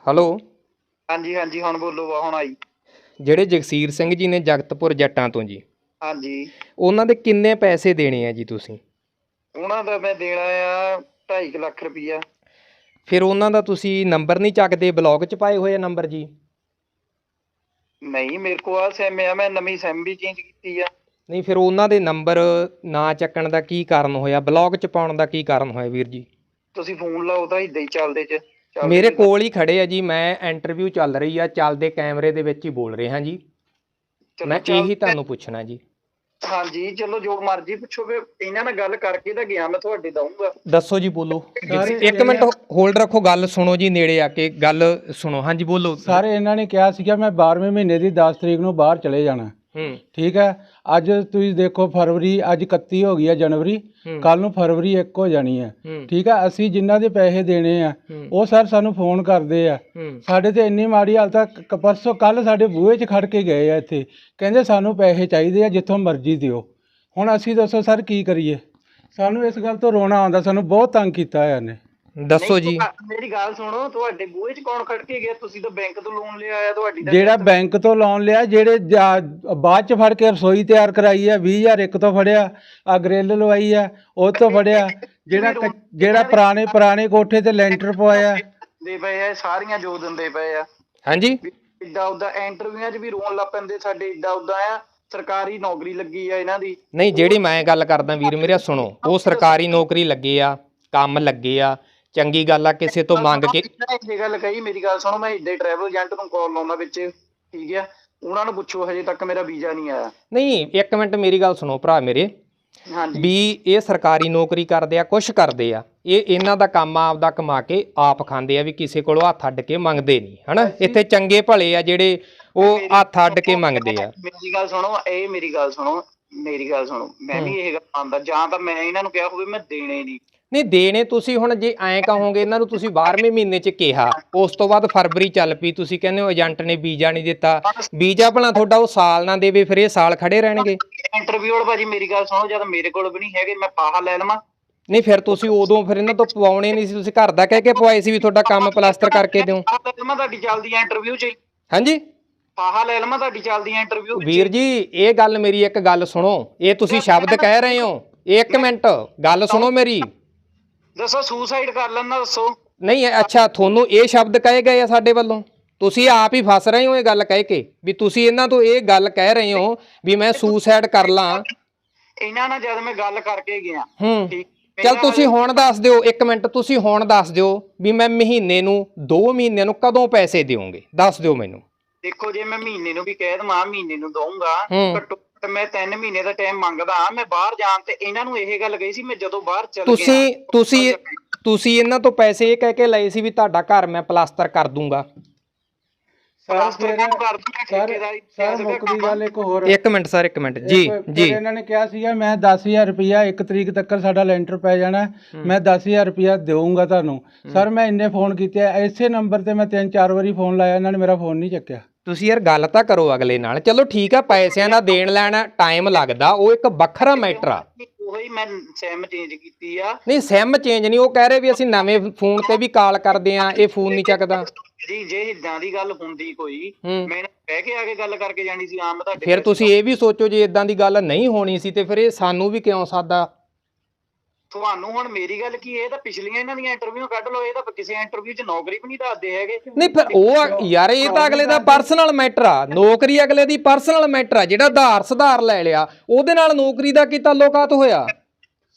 ਹੈਲੋ ਹਾਂਜੀ ਹਾਂਜੀ ਹੁਣ ਬੋਲੋ ਵਾ ਹੁਣ ਆਈ। ਜਿਹੜੇ ਜਗਸੀਰ ਸਿੰਘ ਜੀ ਨੇ ਜਗਤਪੁਰ ਜੱਟਾਂ ਤੋਂ ਜੀ ਹਾਂਜੀ। ਉਹਨਾਂ ਦੇ ਕਿੰਨੇ ਪੈਸੇ ਦੇਣੇ ਆ ਜੀ ਤੁਸੀਂ? ਉਹਨਾਂ ਦਾ ਮੈਂ ਦੇਣਾ ਆ 2.5 ਲੱਖ ਰੁਪਈਆ। ਫਿਰ ਉਹਨਾਂ ਦਾ ਤੁਸੀਂ ਨੰਬਰ ਨਹੀਂ ਚੱਕਦੇ ਬਲੌਗ 'ਚ ਪਾਏ ਹੋਏ ਆ ਨੰਬਰ ਜੀ? ਨਹੀਂ ਮੇਰੇ ਕੋਲ ਆ ਸਿਮ ਆ ਮੈਂ ਨਵੀਂ ਸਿਮ ਵੀ ਚੇਂਜ ਕੀਤੀ ਆ। ਨਹੀਂ ਫਿਰ ਉਹਨਾਂ ਦੇ ਨੰਬਰ ਨਾ ਚੱਕਣ ਦਾ ਕੀ ਕਾਰਨ ਹੋਇਆ? ਬਲੌਗ 'ਚ ਪਾਉਣ ਦਾ ਕੀ ਕਾਰਨ ਹੋਇਆ ਵੀਰ ਜੀ? ਤੁਸੀਂ ਫੋਨ ਲਾਓ ਤਾਂ ਇਦਾਂ ਹੀ ਚੱਲਦੇ ਚ ਚੱਲਦੇ ਮੇਰੇ ਚ। ਕੋਲ ਹੀ ਖੜੇ ਆ ਜੀ ਮੈਂ ਇੰਟਰਵਿਊ ਚੱਲ ਰਹੀ ਆ ਚੱਲਦੇ ਕੈਮਰੇ ਦੇ ਵਿੱਚ ਹੀ ਬੋਲ ਰਿਹਾ ਜੀ। ਚਲੋ ਮੈਂ ਚੱਲ- ਇਹੀ ਤੁਹਾਨੂੰ ਪੁੱਛਣਾ ਜੀ। ਹਾਂਜੀ ਚਲੋ ਜੋ ਮਰਜ਼ੀ ਪੁੱਛੋ ਵੀ ਇਹਨਾਂ ਨਾਲ ਗੱਲ ਕਰਕੇ ਤਾਂ ਗਿਆ ਮੈਂ ਤੁਹਾਡੇ ਦਊਂਗਾ। ਦੱਸੋ ਜੀ ਬੋਲੋ। ਸਾਰੇ ਇੱਕ ਮਿੰਟ ਹੋਲਡ ਰੱਖੋ ਗੱਲ ਸੁਣੋ ਜੀ ਨੇੜੇ ਆ ਕੇ ਗੱਲ ਸੁਣੋ। ਹਾਂਜੀ ਬੋਲੋ। ਸਾਰੇ ਇਹਨਾਂ ਨੇ ਕਿਹਾ ਸੀਗਾ ਮੈਂ 12ਵੇਂ ਮਹੀਨੇ ਦੀ 10 ਤਰੀਕ ਨੂੰ ਬਾਹਰ ਚਲੇ ਜਾਣਾ। ਠੀਕ ਹੈ? ਅੱਜ ਤੁਸੀਂ ਦੇਖੋ ਫਰਵਰੀ ਅੱਜ 31 ਹੋ ਗਈ ਹੈ ਜਨਵਰੀ। ਕੱਲ ਨੂੰ ਫਰਵਰੀ 1 ਹੋ ਜਾਣੀ ਹੈ। ਠੀਕ ਹੈ? ਅਸੀਂ ਜਿਨ੍ਹਾਂ ਦੇ ਪੈਸੇ ਦੇਣੇ ਆ। ਉਹ ਸਰ ਸਾਨੂੰ ਫੋਨ ਕਰਦੇ ਆ। ਸਾਡੇ ਤੇ ਇੰਨੀ ਮਾੜੀ ਹਾਲਤ ਆ ਪਰਸੋਂ ਕੱਲ ਸਾਡੇ ਬੂਹੇ 'ਚ ਖੜ ਕੇ ਗਏ ਆ ਇੱਥੇ। ਕਹਿੰਦੇ ਸਾਨੂੰ ਪੈਸੇ ਚਾਹੀਦੇ ਆ ਜਿੱਥੋਂ ਮਰਜ਼ੀ ਦਿਓ। ਹੁਣ ਅਸੀਂ ਦੱਸੋ ਸਰ ਕੀ ਕਰੀਏ? ਸਾਨੂੰ ਇਸ ਗੱਲ ਤੋਂ ਰੋਣਾ ਆਉਂਦਾ ਸਾਨੂੰ ਬਹੁਤ ਤੰਗ ਕੀਤਾ ਹੋਇਆ ਨੇ ਦੱਸੋ ਜੀ। ਮੇਰੀ ਗੱਲ ਸੁਣੋ ਤੁਹਾਡੇ ਬੂਹੇ 'ਚ ਕੌਣ ਖੜ ਕੇ ਗਿਆ? ਤੁਸੀਂ ਤਾਂ ਬੈਂਕ ਤੋਂ ਲੋਨ ਲਿਆ ਆ ਤੁਹਾਡੀ ਤਾਂ ਜਿਹੜਾ ਬੈਂਕ ਤੋਂ ਲੋਨ ਲਿਆ ਜਿਹੜੇ ਜਾ- ਬਾਅਦ ਚ ਫੜ ਕੇ ਰਸੋਈ ਤਿਆਰ ਕਰਾਈ ਆ 20001 ਤੋਂ ਫੜਿਆ ਆ ਗ੍ਰਿਲ ਲਵਾਈ ਆ ਉਹ ਤੋਂ ਫੜਿਆ ਜਿਹੜਾ ਕ- ਜਿਹੜਾ ਪੁਰਾਣੇ ਪੁਰਾਣੇ ਕੋਠੇ ਤੇ ਲੈਂਟਰ ਪਵਾਇਆ। ਦੇ ਪਏ ਆ ਸਾਰੀਆਂ ਜੋ ਦਿੰਦੇ ਪਏ ਆ। ਹਾਂਜੀ। ਇੱਡਾ ਉਦਾਂ ਇੰਟਰਵਿਊਆਂ 'ਚ ਵੀ ਰੋਣ ਲੱਗ ਪੈਂਦੇ ਸਾਡੇ ਇੱਡਾ ਉਦਾਂ ਆ ਸਰਕਾਰੀ ਨੌਕਰੀ ਲੱਗੀ ਆ ਇਹਨਾਂ ਦੀ। ਨਹੀਂ ਜਿਹੜੀ ਮੈਂ ਗੱਲ ਕਰਦਾ ਵੀਰ ਮੇਰਾ ਸੁਣੋ ਉਹ ਸਰਕਾਰੀ ਨੌਕਰੀ ਲੱਗੇ ਆ ਕੰਮ ਲੱਗੇ ਆ ਚੰਗੀ ਗੱਲ ਆ ਕਿਸੇ ਤੋਂ ਮੰਗ ਕੇ ਇਹ ਗੱਲ ਕਹੀ ਮੇਰੀ ਗੱਲ ਸੁਣੋ ਮੈਂ ਇੱਡੇ ਟਰੈਵਲ ਏਜੰਟ ਨੂੰ ਕਾਲ ਲਾਉਣਾ ਵਿੱਚ ਠੀਕ ਆ? ਉਹਨਾਂ ਨੂੰ ਪੁੱਛੋ ਹਜੇ ਤੱਕ ਮੇਰਾ ਵੀਜ਼ਾ ਨਹੀਂ ਆਇਆ। ਨਹੀਂ ਇੱਕ ਮਿੰਟ ਮੇਰੀ ਗੱਲ ਸੁਣੋ ਭਰਾ ਮੇਰੇ। ਹਾਂਜੀ। ਵੀ ਇਹ ਸਰਕਾਰੀ ਨੌਕਰੀ ਕਰਦੇ ਆ ਕੁਛ ਕਰਦੇ ਆ। ਇਹ ਇਹਨਾਂ ਦਾ ਕੰਮ ਆ ਆਪਦਾ ਕਮਾ ਕੇ ਆਪ ਖਾਂਦੇ ਆ ਵੀ ਕਿਸੇ ਕੋਲੋਂ ਹੱਥ ਅੱਡ ਕੇ ਮੰਗਦੇ ਨਹੀਂ ਹਨਾ? ਇੱਥੇ ਚੰਗੇ ਭਲੇ ਆ ਜਿਹੜੇ ਉਹ ਹੱਥ ਅੱਡ ਕੇ ਮੰਗਦੇ ਆ। ਮੇਰੀ ਗੱਲ ਸੁਣੋ ਇਹ ਮੇਰੀ ਗੱਲ ਸੁਣੋ ਮੇਰੀ ਗੱਲ ਸੁਣੋ। ਮੈਂ ਵੀ ਇਹ ਗੱਲ ਮੰਨਦਾ ਜਾਂ ਤਾਂ ਮੈਂ ਇਹਨਾਂ ਨੂੰ ਕਿਹਾ ਹੋਵੇ ਮੈਂ ਦੇਣੇ ਨਹੀਂ। ਨਹੀਂ ਦੇਣੇ ਤੁਸੀਂ ਹੁਣ ਜੇ ਐਂ ਕਹੋਗੇ ਇਹਨਾਂ ਨੂੰ ਤੁਸੀਂ 12ਵੇਂ ਮਹੀਨੇ ਚ ਕਿਹਾ। ਉਸ ਤੋਂ ਬਾਅਦ ਫਰਵਰੀ ਚੱਲ ਪਈ ਤੁਸੀਂ ਕਹਿੰਦੇ ਹੋ ਏਜੰਟ ਨੇ ਵੀਜ਼ਾ ਨਹੀਂ ਦਿੱਤਾ। ਵੀਜ਼ਾ ਭਲਾ ਤੁਹਾਡਾ ਉਹ ਸਾਲ ਨਾ ਦੇਵੇ ਫਿਰ ਇਹ ਸਾਲ ਖੜੇ ਰਹਿਣਗੇ। ਇੰਟਰਵਿਊ ਵਾਲ ਭਾਜੀ ਮੇਰੀ ਗੱਲ ਸੁਣੋ ਜਦ ਮੇਰੇ ਕੋਲ ਵੀ ਨਹੀਂ ਹੈਗੇ ਮੈਂ ਫਾਹਾ ਲੈ ਲਵਾਂ। ਨਹੀਂ ਫਿਰ ਤੁਸੀਂ ਉਦੋਂ ਫਿਰ ਇਹਨਾਂ ਤੋਂ ਪਵਾਉਣੇ ਨਹੀਂ ਸੀ ਤੁਸੀਂ ਘਰ ਦਾ ਕਹਿ ਕੇ ਪਵਾਏ ਸੀ ਵੀ ਤੁਹਾਡਾ ਕੰਮ ਪਲਾਸਟਰ ਕਰਕੇ ਦਿਓ। ਫਾਹਾ ਲੈ ਲਵਾਂ ਤੁਹਾਡੀ ਚੱਲਦੀ ਆ ਇੰਟਰਵਿਊ 'ਚ ਹੀ। ਹਾਂਜੀ? ਫਾਹਾ ਲੈ ਲਵਾਂ ਤੁਹਾਡੀ ਚੱਲਦੀ ਆ ਇੰਟਰਵਿਊ ਵੀਰ ਜੀ ਇਹ ਗੱਲ ਮੇਰੀ ਇੱਕ ਗੱਲ ਸੁਣੋ। ਇਹ ਤੁਸੀਂ ਸ਼ਬਦ ਕਹਿ ਰਹੇ ਹੋ। ਇੱਕ ਮਿੰਟ ਗੱਲ ਸੁਣੋ ਮੇਰੀ। ਦੱਸੋ ਸੁਸਾਈਡ ਕਰ ਲੈਣਾ ਦੱਸੋ। ਨਹੀਂ ਅੱਛਾ ਤੁਹਾਨੂੰ ਇਹ ਸ਼ਬਦ ਕਹੇ ਗਏ ਆ ਸਾਡੇ ਵੱਲੋਂ? ਤੁਸੀਂ ਆਪ ਹੀ ਫਸ ਰਹੇ ਹੋ ਇਹ ਗੱਲ ਕਹਿ ਕੇ ਵੀ ਤੁਸੀਂ ਇਹਨਾਂ ਤੋਂ ਇਹ ਗੱਲ ਕਹਿ ਰਹੇ ਹੋ ਵੀ ਮੈਂ ਸੁਸਾਈਡ ਕਰ ਲਾਂ। ਇਹਨਾਂ ਨਾਲ ਜਦ ਮੈਂ ਗੱਲ ਕਰਕੇ ਗਿਆ ਹੂੰ। ਚਲ ਤੁਸੀਂ ਹੁਣ ਦੱਸ ਦਿਓ ਇੱਕ ਮਿੰਟ ਤੁਸੀਂ ਹੁਣ ਦੱਸ ਦਿਓ ਵੀ ਮੈਂ ਮਹੀਨੇ ਨੂੰ 2 ਮਹੀਨਿਆਂ ਨੂੰ ਕਦੋਂ ਪੈਸੇ ਦਿਓਗੇ ਦੱਸ ਦਿਓ ਮੈਨੂੰ। ਦੇਖੋ ਜੇ ਮੈਂ ਮਹੀਨੇ ਨੂੰ ਵੀ ਕਹਿ ਦਵਾਂ ਮਹੀਨੇ ਨੂੰ ਦਊਂਗਾ। ਘੱਟੋ ਘੱਟ ਮੈਂ 3 ਮਹੀਨੇ ਦਾ ਟਾਈਮ ਮੰਗਦਾ ਮੈਂ ਬਾਹਰ ਜਾਣ ਤੇ ਇਹਨਾਂ ਨੂੰ ਇਹ ਗੱਲ ਕਹੀ ਸੀ ਮੈਂ ਜਦੋਂ ਬਾਹਰ ਚਲ ਗਿਆ। ਤੁਸੀਂ ਤੁਸੀਂ ਤੁਸੀਂ ਇਹਨਾਂ ਤੋਂ ਪੈਸੇ ਇਹ ਕਹਿ ਕੇ ਲਏ ਸੀ ਵੀ ਤੁਹਾਡਾ ਘਰ ਮੈਂ ਪਲਾਸਟਰ ਕਰ ਦੂੰਗਾ। ਸਰ ਫਿਰ ਸਰ ਸਰ ਮੁੱਕਦੀ ਗੱਲ ਇੱਕ ਹੋਰ। ਇੱਕ ਮਿੰਟ ਸਰ ਇੱਕ ਮਿੰਟ। ਜੀ ਜੀ। ਇਹਨਾਂ ਨੇ ਕਿਹਾ ਸੀਗਾ ਮੈਂ 10000 ਰੁਪਇਆ ਇੱਕ ਤਰੀਕ ਤੱਕ ਸਾਡਾ ਲੈਂਟਰ ਪੈ ਜਾਣਾ ਮੈਂ 10000 ਰੁਪਇਆ ਦੇਵਾਂਗਾ ਤੁਹਾਨੂੰ। ਸਰ ਮੈਂ ਇੰਨੇ ਫੋਨ ਕੀਤੇ ਇਸੇ ਨੰਬਰ ਤੇ ਮੈਂ ਤਿੰਨ ਚਾਰ ਵਾਰੀ ਫੋਨ ਲਾਇਆ ਇਹਨਾਂ ਨੇ ਮੇਰਾ ਫੋਨ ਨਹੀਂ ਚੱਕਿਆ। ਤੁਸੀਂ ਯਾਰ ਗੱਲ ਤਾਂ ਕਰੋ ਅਗਲੇ ਨਾਲ। ਚਲੋ ਠੀਕ ਆ ਪੈਸਿਆਂ ਦਾ ਦੇਣ ਲੈਣਾ ਟਾਈਮ ਲੱਗਦਾ ਉਹ ਇੱਕ ਵੱਖਰਾ ਮੈਟਰ ਆ। ਉਹੀ ਮੈਂ ਸਿਮ ਚੇਂਜ ਕੀਤੀ ਆ। ਨਹੀਂ ਸਿਮ ਚੇਂਜ ਨਹੀਂ ਉਹ ਕਹਿ ਰਹੇ ਵੀ ਅਸੀਂ ਨਵੇਂ ਫੋਨ ਤੇ ਵੀ ਕਾਲ ਕਰਦੇ ਆ ਇਹ ਫੋਨ ਨਹੀਂ ਚੱਕਦਾ। ਜੀ ਜੇ ਇਦਾਂ ਦੀ ਗੱਲ ਹੁੰਦੀ ਕੋਈ ਮੈਂ ਕਹਿ ਕੇ ਆ ਕੇ ਗੱਲ ਕਰਕੇ ਜਾਣੀ ਸੀ ਆਮ ਤੁਹਾਡੇ ਫਿਰ ਤੁਸੀਂ ਇਹ ਵੀ ਸੋਚੋ ਜੇ ਇਦਾਂ ਦੀ ਗੱਲ ਨਹੀਂ ਹੋਣੀ ਸੀ ਤੇ ਫਿਰ ਇਹ ਸਾਨੂੰ ਵੀ ਕਿਉਂ ਸਾਦਾ? ਤੁਹਾਨੂੰ ਹੁਣ ਮੇਰੀ ਗੱਲ ਕੀ ਇਹ ਤਾਂ ਪਿਛਲੀਆਂ ਇਹਨਾਂ ਦੀਆਂ ਇੰਟਰਵਿਊ ਕੱਢ ਲਓ ਇਹ ਤਾਂ ਕਿਸੇ ਇੰਟਰਵਿਊ 'ਚ ਨੌਕਰੀ ਵੀ ਨਹੀਂ ਦੱਸਦੇ ਹੈਗੇ। ਨਹੀਂ ਫਿਰ ਉਹ ਯਾਰ ਇਹ ਤਾਂ ਅਗਲੇ ਦਾ ਪਰਸਨਲ ਮੈਟਰ ਆ। ਨੌਕਰੀ ਅਗਲੇ ਦੀ ਪਰਸਨਲ ਮੈਟਰ ਆ ਜਿਹੜਾ ਆਧਾਰ ਸੁਧਾਰ ਲੈ ਲਿਆ ਉਹਦੇ ਨਾਲ ਨੌਕਰੀ ਦਾ ਕੀ ਤਾਲੁਕਾਤ ਹੋਇਆ?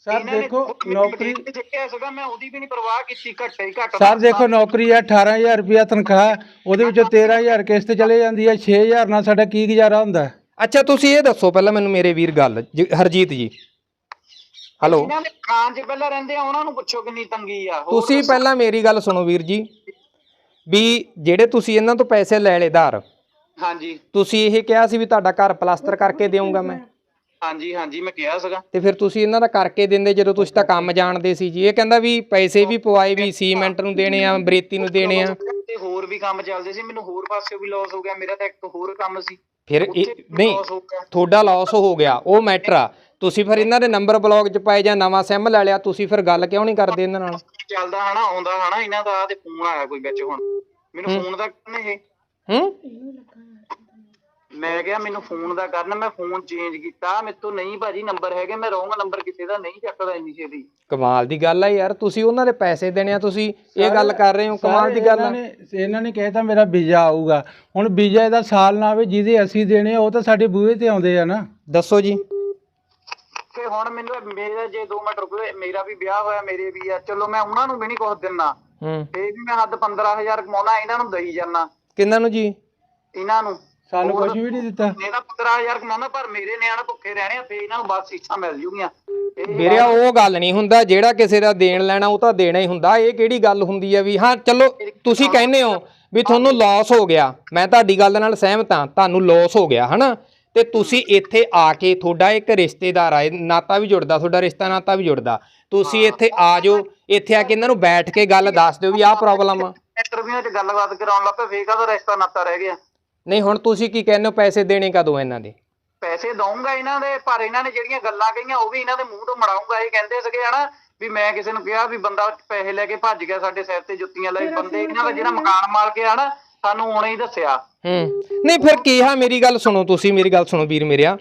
ਸਰ ਦੇਖੋ ਨੌਕਰੀ ਚੱਕਿਆ ਸੀਗਾ ਮੈਂ ਉਹਦੀ ਵੀ ਨਹੀਂ ਪਰਵਾਹ ਕੀਤੀ ਘੱਟੇ ਹੀ ਘੱਟ ਸਰ ਦੇਖੋ ਨੌਕਰੀ ਆ 18000 ਰੁਪਇਆ ਤਨਖਾਹ ਉਹਦੇ ਵਿੱਚੋਂ 13000 ਕਿਸ਼ਤ ਚਲੇ ਜਾਂਦੀ ਹੈ 6000 ਨਾਲ ਸਾਡਾ ਕੀ ਗੁਜ਼ਾਰਾ ਹੁੰਦਾ? ਅੱਛਾ ਤੁਸੀਂ ਇਹ ਦੱਸੋ ਪਹਿਲਾਂ ਮੈਨੂੰ ਮੇਰੇ ਵੀਰ ਗੱਲ ਹਰਜੀਤ ਜੀ। ਹੈਲੋ। ਇਹਨਾਂ ਦੇ ਖਾਨ 'ਚ ਪਹਿਲਾਂ ਰਹਿੰਦੇ ਆ ਉਹਨਾਂ ਨੂੰ ਪੁੱਛੋ ਕਿੰਨੀ ਤੰਗੀ ਆ ਹੋਰ ਤੁਸੀਂ ਦੱਸੋ। ਪਹਿਲਾਂ ਮੇਰੀ ਗੱਲ ਸੁਣੋ ਵੀਰ ਜੀ ਵੀ ਜਿਹੜੇ ਤੁਸੀਂ ਇਹਨਾਂ ਤੋਂ ਪੈਸੇ ਲੈ ਲਏ ਧਾਰ ਹਾਂਜੀ। ਤੁਸੀਂ ਇਹ ਕਿਹਾ ਸੀ ਵੀ ਤੁਹਾਡਾ ਘਰ ਪਲਾਸਟਰ ਕਰਕੇ ਦੇਵਾਂਗਾ ਮੈਂ? ਹਾਂਜੀ ਹਾਂਜੀ ਮੈਂ ਕਿਹਾ ਸੀਗਾ। ਤੇ ਫਿਰ ਤੁਸੀਂ ਇਹਨਾਂ ਦਾ ਕਰਕੇ ਦਿੰਦੇ ਜਦੋਂ ਤੁਸੀਂ ਤਾਂ ਕੰਮ ਜਾਣਦੇ ਸੀ ਜੀ। ਇਹ ਕਹਿੰਦਾ ਵੀ ਪੈਸੇ ਵੀ ਪਵਾਏ ਵੀ ਸੀਮੈਂਟ ਨੂੰ ਦੇਣੇ ਆ ਬਰੇਤੀ ਨੂੰ ਦੇਣੇ ਆ। ਤੇ ਹੋਰ ਵੀ ਕੰਮ ਚੱਲਦੇ ਸੀ ਮੈਨੂੰ ਹੋਰ ਪਾਸੇ ਵੀ ਲਾਸ ਹੋ ਗਿਆ ਮੇਰਾ ਤਾਂ ਇੱਕ ਹੋਰ ਕੰਮ ਸੀ। ਫਿਰ ਉੱਥੇ ਇਹ ਵੀ ਨਹੀਂ loss ਹੋ ਗਿਆ। ਤੁਹਾਡਾ ਲਾਸ ਹੋ ਗਿਆ ਉਹ ਮੈਟਰ ਆ। ਤੁਸੀਂ ਫਿਰ ਇਹਨਾਂ ਦੇ ਨੰਬਰ ਬਲੌਗ 'ਚ ਪਾਏ ਜਾਂ ਨਵਾਂ ਸਿਮ ਲੈ ਲਿਆ ਤੁਸੀਂ ਫਿਰ ਗੱਲ ਕਿਉਂ ਨਹੀਂ ਕਰਦੇ ਇਹਨਾਂ ਨਾਲ? ਚੱਲਦਾ ਹਨਾ ਆਉਂਦਾ ਹਨਾ ਇਹਨਾਂ ਦਾ ਤੇ ਫੋਨ ਆਇਆ ਕੋਈ ਵਿੱਚ ਹੁਣ। ਮੈਨੂੰ ਫੋਨ ਦਾ ਕਰਨ ਇਹ। ਹੂੰ? ਮੈਂ ਕਿਹਾ ਮੈਨੂੰ ਫੋਨ ਦਾ ਕਰਨ ਮੈਂ ਫੋਨ ਚੇਂਜ ਕੀਤਾ ਮੇਰੇ ਤੋਂ ਨਹੀਂ ਭਾਜੀ ਨੰਬਰ ਹੈਗੇ ਮੈਂ ਰੋਂਗ ਨੰਬਰ ਕਿਸੇ ਦਾ ਨਹੀਂ ਚੱਕਦਾ ਇੰਨੀ ਛੇਤੀ। ਕਮਾਲ ਦੀ ਗੱਲ ਆ ਯਾਰ ਤੁਸੀਂ ਉਹਨਾਂ ਦੇ ਪੈਸੇ ਦੇਣੇ ਆ ਤੁਸੀਂ ਇਹ ਗੱਲ ਕਰ ਰਹੇ ਹੋ ਕਮਾਲ ਦੀ ਗੱਲ ਆ। ਇਹਨਾਂ ਨੇ ਇਹਨਾਂ ਨੇ ਕਹਿਤਾ ਮੇਰਾ ਵੀਜ਼ਾ ਆਊਗਾ। ਹੁਣ ਵੀਜ਼ਾ ਇਹਦਾ ਸਾਲ ਨਾ ਆਵੇ ਜਿਹਦੇ ਅਸੀਂ ਦੇਣੇ ਆ, ਉਹ ਤਾਂ ਸਾਡੇ ਬੂਹੇ ਤੇ ਆਉਂਦੇ ਆ ਨਾ। ਦੱਸੋ ਜੀ। ਕਿ ਹੁਣ ਮੈਨੂੰ ਮੇਰਾ ਜੇ 2 ਮਿੰਟ ਰੁਕੋ ਮੇਰਾ ਵੀ ਵਿਆਹ ਹੋਇਆ ਮੇਰੇ ਵੀ ਆ ਚਲੋ ਮੈਂ ਉਹਨਾਂ ਨੂੰ ਵੀ ਨਹੀਂ ਕੁਝ ਦਿੰਨਾ। ਤੇ ਵੀ ਮੈਂ ਹੱਦ 15000 ਕਮਾਉਣਾ ਇਹਨਾਂ ਨੂੰ ਦਈ ਜਾਨਾ। ਕਿੰਨਾਂ ਨੂੰ ਜੀ? ਇਹਨਾਂ ਨੂੰ। ਸਾਨੂੰ ਕੁਝ ਵੀ ਨਹੀਂ ਦਿੱਤਾ। ਮੇਰਾ 15000 ਕਮਾਉਣਾ ਪਰ ਮੇਰੇ ਨਿਆਣੇ ਭੁੱਖੇ ਰਹਿਣੇ ਆ ਫੇ ਇਹਨਾਂ ਨੂੰ ਬਸ ਇੱਛਾ ਮਿਲ ਜੂਗੀਆਂ। ਇਹ ਵੀਰੇ ਉਹ ਗੱਲ ਨਹੀਂ ਹੁੰਦਾ ਜਿਹੜਾ ਕਿਸੇ ਦਾ ਦੇਣ ਲੈਣਾ ਉਹ ਤਾਂ ਦੇਣਾ ਹੀ ਹੁੰਦਾ। ਇਹ ਕਿਹੜੀ ਗੱਲ ਹੁੰਦੀ ਆ ਵੀ ਹਾਂ ਚਲੋ ਤੁਸੀਂ ਕਹਿੰਦੇ ਹੋ ਵੀ ਤੁਹਾਨੂੰ ਲਾਸ ਹੋ ਗਿਆ। ਮੈਂ ਤੁਹਾਡੀ ਗੱਲ ਨਾਲ ਸਹਿਮਤ ਹਾਂ ਤੁਹਾਨੂੰ ਲਾਸ ਹੋ ਗਿਆ ਹਨਾ? ਤੇ ਤੁਸੀਂ ਇੱਥੇ ਆ ਕੇ ਤੁਹਾਡਾ ਇੱਕ ਰਿਸ਼ਤੇਦਾਰ ਆਏ ਨਾਤਾ ਵੀ ਜੁੜਦਾ ਤੁਹਾਡਾ ਰਿਸ਼ਤਾ ਨਾਤਾ ਵੀ ਜੁੜਦਾ। ਤੁਸੀਂ ਇੱਥੇ ਆ ਜਾਓ ਇੱਥੇ ਆ ਕੇ ਇਹਨਾਂ ਨੂੰ ਬੈਠ ਕੇ ਗੱਲ ਦੱਸ ਦਿਓ ਵੀ ਆਹ ਪ੍ਰੋਬਲਮ ਆ। ਇੰਟਰਵਿਊ 'ਚ ਗੱਲਬਾਤ ਕਰਾਉਣ ਲੱਗ ਪਏ ਫੇਕ ਦਾ ਰਿਸ਼ਤਾ ਨਾਤਾ ਰਹਿ ਗਿਆ? ਨਹੀਂ ਹੁਣ ਤੁਸੀਂ ਕੀ ਕਹਿੰਦੇ ਹੋ ਪੈਸੇ ਦੇਣੇ ਕਦੋਂ ਇਹਨਾਂ ਦੇ? ਪੈਸੇ ਦਊਂਗਾ ਇਹਨਾਂ ਦੇ ਪਰ ਇਹਨਾਂ ਨੇ ਜਿਹੜੀਆਂ ਗੱਲਾਂ ਕਹੀਆਂ ਉਹ ਵੀ ਇਹਨਾਂ ਦੇ ਮੂੰਹ ਤੋਂ ਮੜਾਉਂਗਾ ਇਹ ਕਹਿੰਦੇ ਸੀਗੇ ਹਨਾ ਵੀ ਮੈਂ ਕਿਸੇ ਨੂੰ ਕਿਹਾ ਵੀ ਬੰਦਾ ਪੈਸੇ ਲੈ ਕੇ ਭੱਜ ਗਿਆ ਸਾਡੇ ਸਿਰ ਤੇ ਜੁੱਤੀਆਂ ਲਾਈ ਫਿਰ ਬੰਦੇ ਇਹਨਾਂ ਦਾ ਜਿਹੜਾ ਮਕਾਨ ਮਾਲਕ ਆ ਨਾ ਸਾਨੂੰ ਹੁਣੇ ਹੀ ਦੱਸਿਆ। ਹੂੰ। ਨਹੀਂ ਫਿਰ ਕਿਹਾ ਮੇਰੀ ਗੱਲ ਸੁਣੋ ਤੁਸੀਂ ਮੇਰੀ ਗੱਲ ਸੁਣੋ ਵੀਰ ਮੇਰਿਆ।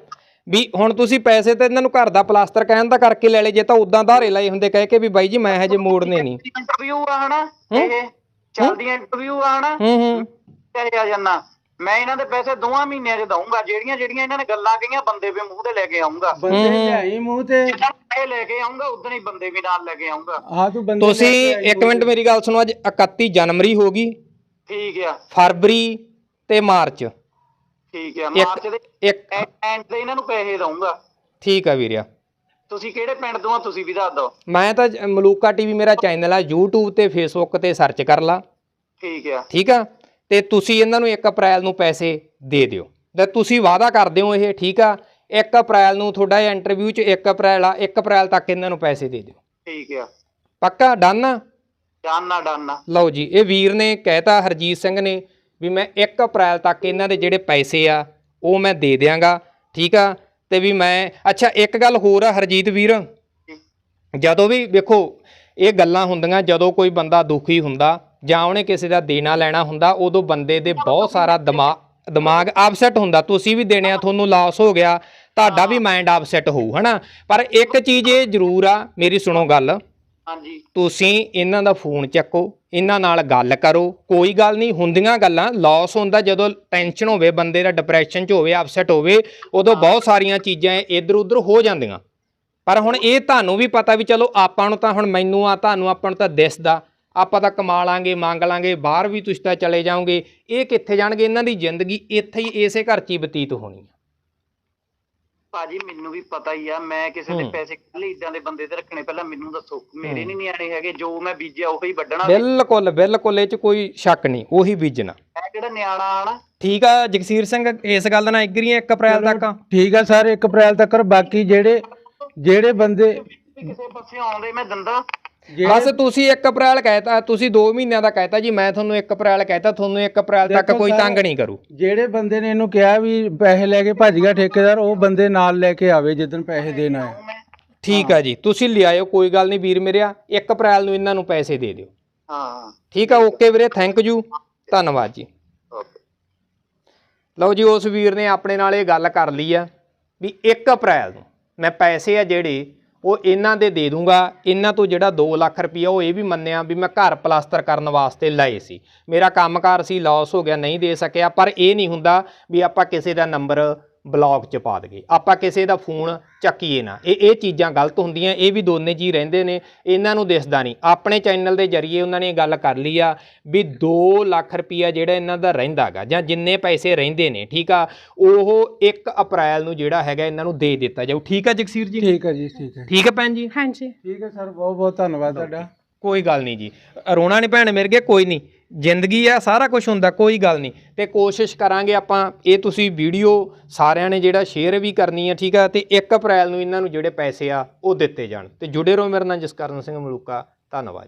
ਵੀ ਹੁਣ ਤੁਸੀਂ ਪੈਸੇ ਤੇ ਇਹਨਾਂ ਨੂੰ ਘਰ ਦਾ ਪਲਾਸਟਰ ਕਹਿਣ ਦਾ ਕਰਕੇ ਲੈ ਲਏ ਜੇ ਤਾਂ ਉਦਾਂ ਧਾਰੇ ਲਾਏ ਹੁੰਦੇ ਕਹਿ ਕੇ ਵੀ ਬਾਈ ਜੀ ਮੈਂ ਹਜੇ ਮੋੜਨੇ ਨਹੀਂ। ਇੰਟਰਵਿਊ ਆ ਹਨਾ ਇਹ ਚੱਲਦੀਆਂ ਇੰਟਰਵਿਊ ਆ ਹਨਾ। ਹੂੰ ਹੂੰ। ਪੈਸੇ ਆ ਜਾਨਾ ਮੈਂ ਇਹਨਾਂ ਦੇ ਪੈਸੇ ਦੋਵਾਂ ਮਹੀਨਿਆਂ 'ਚ ਦਊਂਗਾ ਜਿਹੜੀਆਂ ਜਿਹੜੀਆਂ ਇਹਨਾਂ ਨੇ ਗੱਲਾਂ ਕਹੀਆਂ ਬੰਦੇ ਵੀ ਮੂੰਹ ਤੇ ਲੈ ਕੇ ਆਉਂਗਾ ਬੰਦੇ ਲਿਆਈ ਮੂੰਹ ਤੇ। ਇਹ ਲੈ ਕੇ ਆਉਂਗਾ ਉਦੋਂ ਹੀ ਬੰਦੇ ਵੀ ਨਾਲ ਲੈ ਕੇ ਆਉਂਗਾ ਹਾਂ ਤੂੰ ਬੰਦੇ ਤੁਸੀਂ ਇੱਕ ਮਿੰਟ ਮੇਰੀ ਗੱਲ ਸੁਣੋ ਅੱਜ 31 ਜਨਵਰੀ ਹੋ ਗਈ। ਠੀਕ ਆ। ਫਰਵਰੀ ਤੇ ਮਾਰਚ। ਠੀਕ ਆ ਇੱਕ- ਮਾਰਚ ਦੇ ਇੱਕ ਐਂਡ ਤੇ ਇਹਨਾਂ ਨੂੰ ਪੈਸੇ ਦਊਂਗਾ। ਠੀਕ ਆ ਵੀਰਿਆ। ਤੁਸੀਂ ਕਿਹੜੇ ਪਿੰਡ ਤੋਂ ਆ ਤੁਸੀਂ ਵੀ ਦੱਸ ਦਿਓ। ਮੈਂ ਤਾਂ ਜ- ਮਲੂਕਾ ਟੀਵੀ ਮੇਰਾ ਚੈਨਲ ਆ YouTube ਤੇ Facebook ਤੇ ਸਰਚ ਕਰ ਲਾ। ਠੀਕ ਆ। ਠੀਕ ਆ? ਤੇ ਤੁਸੀਂ ਇਹਨਾਂ ਨੂੰ 1 ਅਪ੍ਰੈਲ ਨੂੰ ਪੈਸੇ ਦੇ ਦਿਓ। ਤੇ ਤੁਸੀਂ ਵਾਅਦਾ ਕਰਦੇ ਹੋ ਇਹ ਠੀਕ ਆ? 1 ਅਪ੍ਰੈਲ ਨੂੰ ਤੁਹਾਡਾ ਇੰਟਰਵਿਊ ਚ 1 ਅਪ੍ਰੈਲ ਆ 1 ਅਪ੍ਰੈਲ ਤੱਕ ਇਹਨਾਂ ਨੂੰ ਪੈਸੇ ਦੇ ਦਿਓ। ਠੀਕ ਆ। ਪੱਕਾ? ਡਨ ਆ? ਡਾਨਾ ਡਾਨਾ। ਲਓ ਜੀ, ਇਹ ਵੀਰ ਨੇ ਕਹਿਤਾ, ਹਰਜੀਤ ਸਿੰਘ ਨੇ ਵੀ ਮੈਂ 1 ਅਪ੍ਰੈਲ ਤੱਕ ਇਹਨਾਂ ਦੇ ਜਿਹੜੇ ਪੈਸੇ ਆ, ਉਹ ਮੈਂ ਦੇ ਦਿਆਂਗਾ, ਠੀਕ ਆ? ਤੇ ਵੀ ਮੈਂ, ਅੱਛਾ, ਇੱਕ ਗੱਲ ਹੋਰ ਆ ਹਰਜੀਤ ਵੀਰ। ਜਦੋਂ ਵੀ ਵੇਖੋ, ਇਹ ਗੱਲਾਂ ਹੁੰਦੀਆਂ, ਜਦੋਂ ਕੋਈ ਬੰਦਾ ਦੁਖੀ ਹੁੰਦਾ ਜਾਂ ਉਹਨੇ ਕਿਸੇ ਦਾ ਦੇਣਾ ਲੈਣਾ ਹੁੰਦਾ, ਉਦੋਂ ਬੰਦੇ ਦੇ ਬਹੁਤ ਸਾਰਾ ਦਿਮਾਗ ਦਿਮਾਗ ਅਪਸੈਟ ਹੁੰਦਾ। ਤੁਸੀਂ ਵੀ ਦੇਣੇ ਆ, ਤੁਹਾਨੂੰ ਲਾਸ ਹੋ ਗਿਆ, ਤੁਹਾਡਾ ਵੀ ਮਾਈਂਡ ਅਪਸੈਟ ਹੋਊ, ਹਨਾ? ਪਰ ਇੱਕ ਚੀਜ਼ ਇਹ ਜ਼ਰੂਰ ਆ, ਮੇਰੀ ਸੁਣੋ ਗੱਲ। ਹਾਂਜੀ। ਤੁਸੀਂ ਇਹਨਾਂ ਦਾ ਫੋਨ ਚੱਕੋ ਇਹਨਾਂ ਨਾਲ ਗੱਲ ਕਰੋ ਕੋਈ ਗੱਲ ਨਹੀਂ ਹੁੰਦੀਆਂ ਗੱਲਾਂ ਲਾਸ ਹੁੰਦਾ ਜਦੋਂ ਟੈਨਸ਼ਨ ਹੋਵੇ ਬੰਦੇ ਦਾ ਡਿਪਰੈਸ਼ਨ ਚ ਹੋਵੇ ਅਪਸੈਟ ਹੋਵੇ ਉਦੋਂ ਬਹੁਤ ਸਾਰੀਆਂ ਚੀਜ਼ਾਂ ਇੱਧਰ ਉੱਧਰ ਹੋ ਜਾਂਦੀਆਂ। ਪਰ ਹੁਣ ਇਹ ਤੁਹਾਨੂੰ ਵੀ ਪਤਾ ਵੀ ਚਲੋ ਆਪਾਂ ਨੂੰ ਤਾਂ ਹੁਣ ਮੈਨੂੰ ਆ ਤੁਹਾਨੂੰ ਆਪਾਂ ਨੂੰ ਤਾਂ ਦਿਸਦਾ। ਆਪਾਂ ਤਾਂ ਕਮਾ ਲਾਂਗੇ ਮੰਗ ਲਾਂਗੇ ਬਾਹਰ ਵੀ ਤੁਸੀਂ ਤਾਂ ਚਲੇ ਜਾਓਗੇ। ਇਹ ਕਿੱਥੇ ਜਾਣਗੇ? ਇਹਨਾਂ ਦੀ ਜ਼ਿੰਦਗੀ ਇੱਥੇ ਹੀ ਇਸੇ ਘਰ 'ਚ ਹੀ ਬਤੀਤ ਹੋਣੀ ਆ। ਭਾਜੀ ਮੈਨੂੰ ਵੀ ਪਤਾ ਹੀ ਆ ਮੈਂ ਕਿਸੇ ਦੇ। ਪੈਸੇ ਕੱਲੇ ਇਦਾਂ ਦੇ ਬੰਦੇ ਤੇ ਰੱਖਣੇ ਪਹਿਲਾਂ ਮੈਨੂੰ ਦੱਸੋ। ਮੇਰੇ ਨਹੀਂ ਨਿਆਣੇ ਹੈਗੇ ਜੋ ਮੈਂ ਬੀਜਿਆ ਉਹੀ ਵੱਢਣਾ ਬਿਲਕੁਲ ਬਿਲਕੁਲ ਇਹ 'ਚ ਕੋਈ ਸ਼ੱਕ ਨਹੀਂ ਉਹੀ ਬੀਜਣਾ। ਮੈਂ ਕਿਹੜਾ ਨਿਆਣਾ ਆ ਨਾ? ਠੀਕ ਆ ਜਗਸੀਰ ਸਿੰਘ ਇਸ ਗੱਲ ਨਾਲ ਐਗਰੀ ਆ 1 ਅਪ੍ਰੈਲ ਤੱਕ ਠੀਕ ਆ ਸਰ 1 ਅਪ੍ਰੈਲ ਤੱਕ ਬਾਕੀ ਜਿਹੜੇ ਜਿਹੜੇ ਬੰਦੇ ਕਿਸੇ ਪਾਸੇ ਆਉਂਦੇ ਮੈਂ ਦੰਦਾ। ਬਸ ਤੁਸੀਂ 1 ਅਪ੍ਰੈਲ ਕਹਿਤਾ ਤੁਸੀਂ 2 ਮਹੀਨਿਆਂ ਦਾ ਕਹਿਤਾ ਜੀ ਮੈਂ ਤੁਹਾਨੂੰ 1 ਅਪ੍ਰੈਲ ਕਹਿਤਾ ਤੁਹਾਨੂੰ 1 ਅਪ੍ਰੈਲ ਤੱਕ ਕੋਈ ਤੰਗ ਨਹੀਂ ਕਰੂ। ਜਿਹੜੇ ਬੰਦੇ ਨੇ ਇਹਨੂੰ ਕਿਹਾ ਵੀ ਪੈਸੇ ਲੈ ਕੇ ਭੱਜ ਗਿਆ ਠੇਕੇਦਾਰ ਉਹ ਬੰਦੇ ਨਾਲ ਲੈ ਕੇ ਆਵੇ ਜਿੱਦਣ ਪੈਸੇ ਦੇਣ ਆਏ। ਮੈਂ ਠੀਕ ਆ ਜੀ ਤੁਸੀਂ ਲਿਆਇਓ ਕੋਈ ਗੱਲ ਨਹੀਂ ਵੀਰ ਮੇਰਿਆ 1 ਅਪ੍ਰੈਲ ਨੂੰ ਇਹਨਾਂ ਨੂੰ ਪੈਸੇ ਦੇ ਦਿਓ। ਹਾਂ। ਠੀਕ ਆ ਓਕੇ ਵੀਰੇ ਥੈਂਕ ਯੂ ਧੰਨਵਾਦ ਜੀ। ਲਓ ਜੀ ਉਸ ਵੀਰ ਨੇ ਆਪਣੇ ਨਾਲ ਇਹ ਗੱਲ ਕਰ ਲਈ ਆ ਵੀ 1 ਅਪ੍ਰੈਲ ਨੂੰ ਮੈਂ ਪੈਸੇ ਆ ਜਿਹੜੇ ਉਹ ਇਹਨਾਂ ਦੇ ਦੇ ਦੂੰਗਾ। ਇਹਨਾਂ ਤੋਂ ਜਿਹੜਾ 2 ਲੱਖ ਰੁਪਈਆ ਉਹ ਇਹ ਵੀ ਮੰਨਿਆ ਵੀ ਮੈਂ ਘਰ ਪਲਾਸਟਰ ਕਰਨ ਵਾਸਤੇ ਲਏ ਸੀ। ਮੇਰਾ ਕੰਮਕਾਰ ਸੀ ਲਾਸ ਹੋ ਗਿਆ, ਨਹੀਂ ਦੇ ਸਕਿਆ, ਪਰ ਇਹ ਨਹੀਂ ਹੁੰਦਾ ਵੀ ਆਪਾਂ ਕਿਸੇ ਦਾ ਨੰਬਰ ਬਲੌਕ ਚ ਪਾ ਦਈਏ। ਆਪਾਂ ਕਿਸੇ ਦਾ ਫੋਨ ਚੱਕੀਏ ਨਾ। ਇਹ ਇਹ ਚੀਜ਼ਾਂ ਗਲਤ ਹੁੰਦੀਆਂ ਇਹ ਵੀ ਦੋਨੇ ਜੀ ਰਹਿੰਦੇ ਨੇ ਇਹਨਾਂ ਨੂੰ ਦਿਸਦਾ ਨਹੀਂ। ਆਪਣੇ ਚੈਨਲ ਦੇ ਜਰੀਏ ਉਹਨਾਂ ਨੇ ਇਹ ਗੱਲ ਕਰ ਲਈ ਆ ਵੀ 2 ਲੱਖ ਰੁਪਈਆ ਜਿਹੜਾ ਇਹਨਾਂ ਦਾ ਰਹਿੰਦਾਗਾ ਜਾਂ ਜਿੰਨੇ ਪੈਸੇ ਰਹਿੰਦੇ ਨੇ ਠੀਕ ਆ ਉਹ 1 ਅਪ੍ਰੈਲ ਨੂੰ ਜਿਹੜਾ ਹੈਗਾ ਇਹਨਾਂ ਨੂੰ ਦੇ ਦਿੱਤਾ ਜਾਊ। ਠੀਕ ਆ ਜਗਸੀਰ ਜੀ? ਠੀਕ ਹੈ ਜੀ ਠੀਕ ਹੈ ਠੀਕ ਹੈ ਭੈਣ ਜੀ? ਹਾਂਜੀ। ਠੀਕ ਹੈ ਸਰ ਬਹੁਤ ਬਹੁਤ ਧੰਨਵਾਦ ਤੁਹਾਡਾ। ਕੋਈ ਗੱਲ ਨਹੀਂ ਜੀ। ਰੋਣਾ ਨਹੀਂ ਭੈਣ ਮੇਰੇ ਕੋਈ ਨਹੀਂ। ਜ਼ਿੰਦਗੀ ਆ, ਸਾਰਾ ਕੁਝ ਹੁੰਦਾ, ਕੋਈ ਗੱਲ ਨਹੀਂ। ਤੇ ਕੋਸ਼ਿਸ਼ ਕਰਾਂਗੇ ਆਪਾਂ, ਇਹ ਤੁਸੀਂ ਵੀਡੀਓ ਸਾਰਿਆਂ ਨੇ ਜਿਹੜਾ ਸ਼ੇਅਰ ਵੀ ਕਰਨੀ ਆ, ਠੀਕ ਆ, ਤੇ 1 ਅਪ੍ਰੈਲ ਨੂੰ ਇਹਨਾਂ ਨੂੰ ਜਿਹੜੇ ਪੈਸੇ ਆ, ਉਹ ਦਿੱਤੇ ਜਾਣ। ਤੇ ਜੁੜੇ ਰਹੋ ਮੇਰੇ ਨਾਲ ਜਸਕਰਨ ਸਿੰਘ ਮਲੂਕਾ, ਧੰਨਵਾਦ।